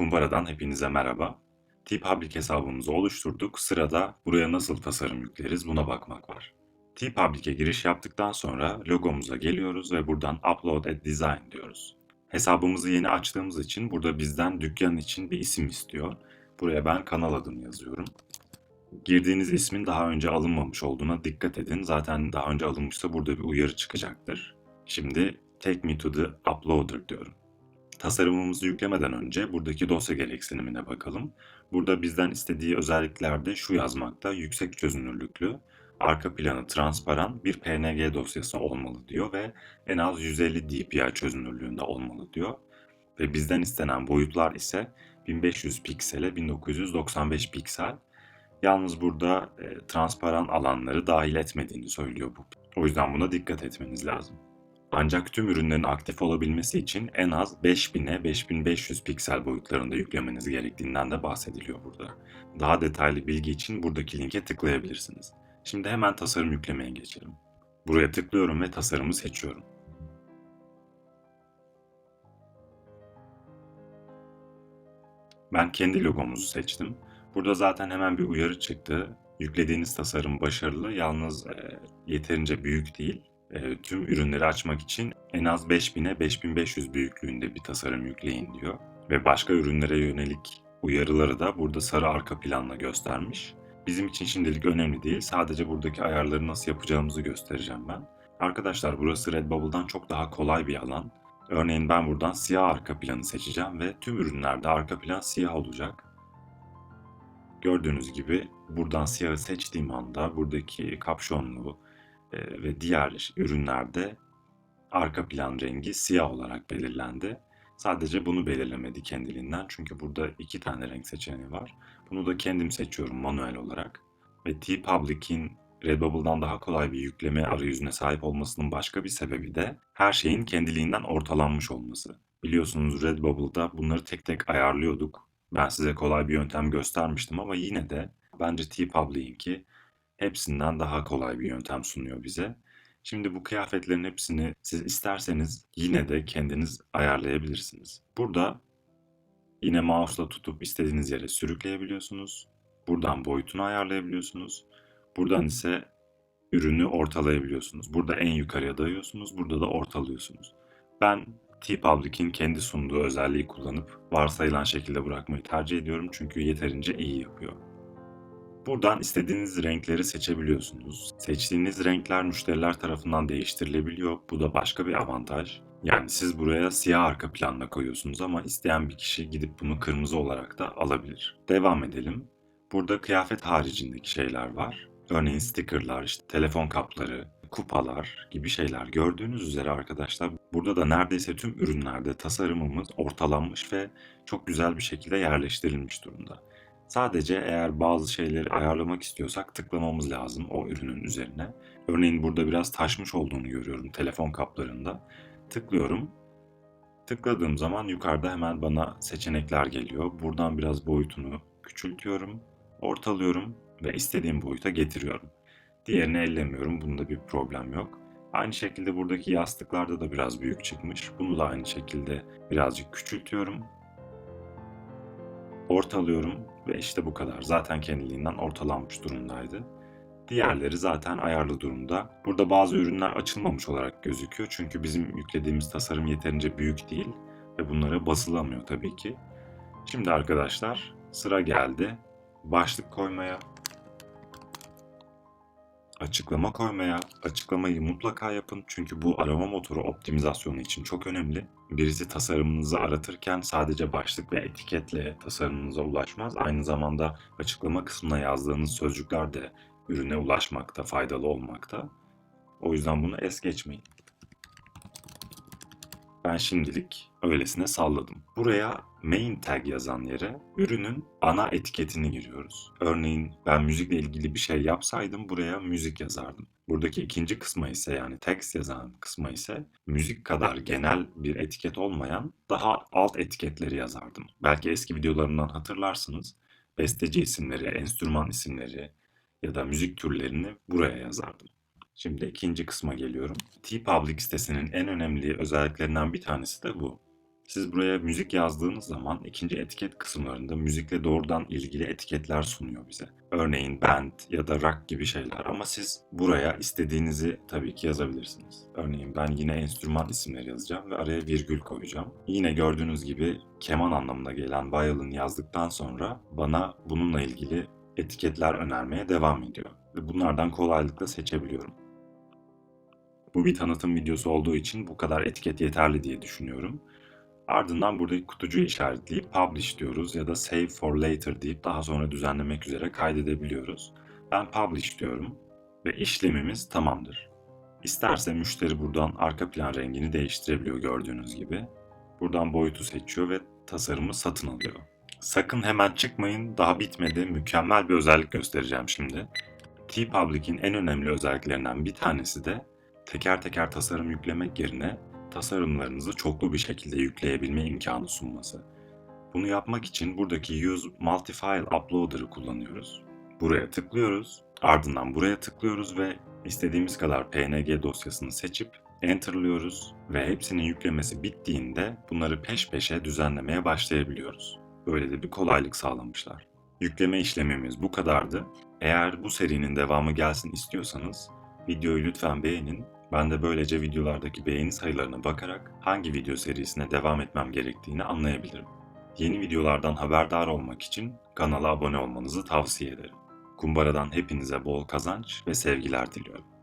Kumbara'dan hepinize merhaba. T-Public hesabımızı oluşturduk. Sırada buraya nasıl tasarım yükleriz buna bakmak var. T-Public'e giriş yaptıktan sonra logomuza geliyoruz ve buradan Upload a Design diyoruz. Hesabımızı yeni açtığımız için burada bizden dükkan için bir isim istiyor. Buraya ben kanal adını yazıyorum. Girdiğiniz ismin daha önce alınmamış olduğuna dikkat edin. Zaten daha önce alınmışsa burada bir uyarı çıkacaktır. Şimdi Take me to the uploader diyorum. Tasarımımızı yüklemeden önce buradaki dosya gereksinimine bakalım. Burada bizden istediği özelliklerde şu yazmakta, yüksek çözünürlüklü, arka planı transparan bir PNG dosyası olmalı diyor ve en az 150 dpi çözünürlüğünde olmalı diyor. Ve bizden istenen boyutlar ise 1500 piksele 1995 piksel. Yalnız burada e, transparan alanları dahil etmediğini söylüyor bu. O yüzden buna dikkat etmeniz lazım. Ancak tüm ürünlerin aktif olabilmesi için en az 5000'e 5500 piksel boyutlarında yüklemeniz gerektiğinden de bahsediliyor burada. Daha detaylı bilgi için buradaki linke tıklayabilirsiniz. Şimdi hemen tasarım yüklemeye geçelim. Buraya tıklıyorum ve tasarımı seçiyorum. Ben kendi logomuzu seçtim. Burada zaten hemen bir uyarı çıktı. Yüklediğiniz tasarım başarılı yalnız e, yeterince büyük değil tüm ürünleri açmak için en az 5000'e 5500 büyüklüğünde bir tasarım yükleyin diyor. Ve başka ürünlere yönelik uyarıları da burada sarı arka planla göstermiş. Bizim için şimdilik önemli değil. Sadece buradaki ayarları nasıl yapacağımızı göstereceğim ben. Arkadaşlar burası Redbubble'dan çok daha kolay bir alan. Örneğin ben buradan siyah arka planı seçeceğim ve tüm ürünlerde arka plan siyah olacak. Gördüğünüz gibi buradan siyahı seçtiğim anda buradaki kapşonlu, e, ve diğer ürünlerde arka plan rengi siyah olarak belirlendi. Sadece bunu belirlemedi kendiliğinden çünkü burada iki tane renk seçeneği var. Bunu da kendim seçiyorum manuel olarak. Ve T-Public'in Redbubble'dan daha kolay bir yükleme arayüzüne sahip olmasının başka bir sebebi de her şeyin kendiliğinden ortalanmış olması. Biliyorsunuz Redbubble'da bunları tek tek ayarlıyorduk. Ben size kolay bir yöntem göstermiştim ama yine de bence T-Public'inki hepsinden daha kolay bir yöntem sunuyor bize. Şimdi bu kıyafetlerin hepsini siz isterseniz yine de kendiniz ayarlayabilirsiniz. Burada yine mouse'la tutup istediğiniz yere sürükleyebiliyorsunuz. Buradan boyutunu ayarlayabiliyorsunuz. Buradan ise ürünü ortalayabiliyorsunuz. Burada en yukarıya dayıyorsunuz, burada da ortalıyorsunuz. Ben T-Public'in kendi sunduğu özelliği kullanıp varsayılan şekilde bırakmayı tercih ediyorum çünkü yeterince iyi yapıyor. Buradan istediğiniz renkleri seçebiliyorsunuz. Seçtiğiniz renkler müşteriler tarafından değiştirilebiliyor. Bu da başka bir avantaj. Yani siz buraya siyah arka planla koyuyorsunuz ama isteyen bir kişi gidip bunu kırmızı olarak da alabilir. Devam edelim. Burada kıyafet haricindeki şeyler var. Örneğin stickerlar, işte telefon kapları, kupalar gibi şeyler. Gördüğünüz üzere arkadaşlar burada da neredeyse tüm ürünlerde tasarımımız ortalanmış ve çok güzel bir şekilde yerleştirilmiş durumda. Sadece eğer bazı şeyleri ayarlamak istiyorsak tıklamamız lazım o ürünün üzerine. Örneğin burada biraz taşmış olduğunu görüyorum telefon kaplarında. Tıklıyorum. Tıkladığım zaman yukarıda hemen bana seçenekler geliyor. Buradan biraz boyutunu küçültüyorum, ortalıyorum ve istediğim boyuta getiriyorum. Diğerini ellemiyorum. Bunda bir problem yok. Aynı şekilde buradaki yastıklarda da biraz büyük çıkmış. Bunu da aynı şekilde birazcık küçültüyorum ortalıyorum ve işte bu kadar. Zaten kendiliğinden ortalanmış durumdaydı. Diğerleri zaten ayarlı durumda. Burada bazı ürünler açılmamış olarak gözüküyor. Çünkü bizim yüklediğimiz tasarım yeterince büyük değil ve bunlara basılamıyor tabii ki. Şimdi arkadaşlar sıra geldi başlık koymaya açıklama koymaya, açıklamayı mutlaka yapın çünkü bu arama motoru optimizasyonu için çok önemli. Birisi tasarımınızı aratırken sadece başlık ve etiketle tasarımınıza ulaşmaz. Aynı zamanda açıklama kısmına yazdığınız sözcükler de ürüne ulaşmakta faydalı olmakta. O yüzden bunu es geçmeyin. Ben şimdilik öylesine salladım. Buraya main tag yazan yere ürünün ana etiketini giriyoruz. Örneğin ben müzikle ilgili bir şey yapsaydım buraya müzik yazardım. Buradaki ikinci kısma ise yani text yazan kısma ise müzik kadar genel bir etiket olmayan daha alt etiketleri yazardım. Belki eski videolarımdan hatırlarsınız. Besteci isimleri, enstrüman isimleri ya da müzik türlerini buraya yazardım. Şimdi ikinci kısma geliyorum. T-Public sitesinin en önemli özelliklerinden bir tanesi de bu. Siz buraya müzik yazdığınız zaman ikinci etiket kısımlarında müzikle doğrudan ilgili etiketler sunuyor bize. Örneğin band ya da rock gibi şeyler ama siz buraya istediğinizi tabii ki yazabilirsiniz. Örneğin ben yine enstrüman isimleri yazacağım ve araya virgül koyacağım. Yine gördüğünüz gibi keman anlamına gelen violin yazdıktan sonra bana bununla ilgili etiketler önermeye devam ediyor. Ve bunlardan kolaylıkla seçebiliyorum. Bu bir tanıtım videosu olduğu için bu kadar etiket yeterli diye düşünüyorum. Ardından buradaki kutucuğu işaretleyip publish diyoruz ya da save for later deyip daha sonra düzenlemek üzere kaydedebiliyoruz. Ben publish diyorum ve işlemimiz tamamdır. İsterse müşteri buradan arka plan rengini değiştirebiliyor gördüğünüz gibi. Buradan boyutu seçiyor ve tasarımı satın alıyor. Sakın hemen çıkmayın, daha bitmedi. Mükemmel bir özellik göstereceğim şimdi. T-Public'in en önemli özelliklerinden bir tanesi de teker teker tasarım yüklemek yerine tasarımlarınızı çoklu bir şekilde yükleyebilme imkanı sunması. Bunu yapmak için buradaki Use Multifile Uploader'ı kullanıyoruz. Buraya tıklıyoruz, ardından buraya tıklıyoruz ve istediğimiz kadar PNG dosyasını seçip Enter'lıyoruz ve hepsinin yüklemesi bittiğinde bunları peş peşe düzenlemeye başlayabiliyoruz. Böyle de bir kolaylık sağlamışlar. Yükleme işlemimiz bu kadardı. Eğer bu serinin devamı gelsin istiyorsanız videoyu lütfen beğenin ben de böylece videolardaki beğeni sayılarına bakarak hangi video serisine devam etmem gerektiğini anlayabilirim. Yeni videolardan haberdar olmak için kanala abone olmanızı tavsiye ederim. Kumbara'dan hepinize bol kazanç ve sevgiler diliyorum.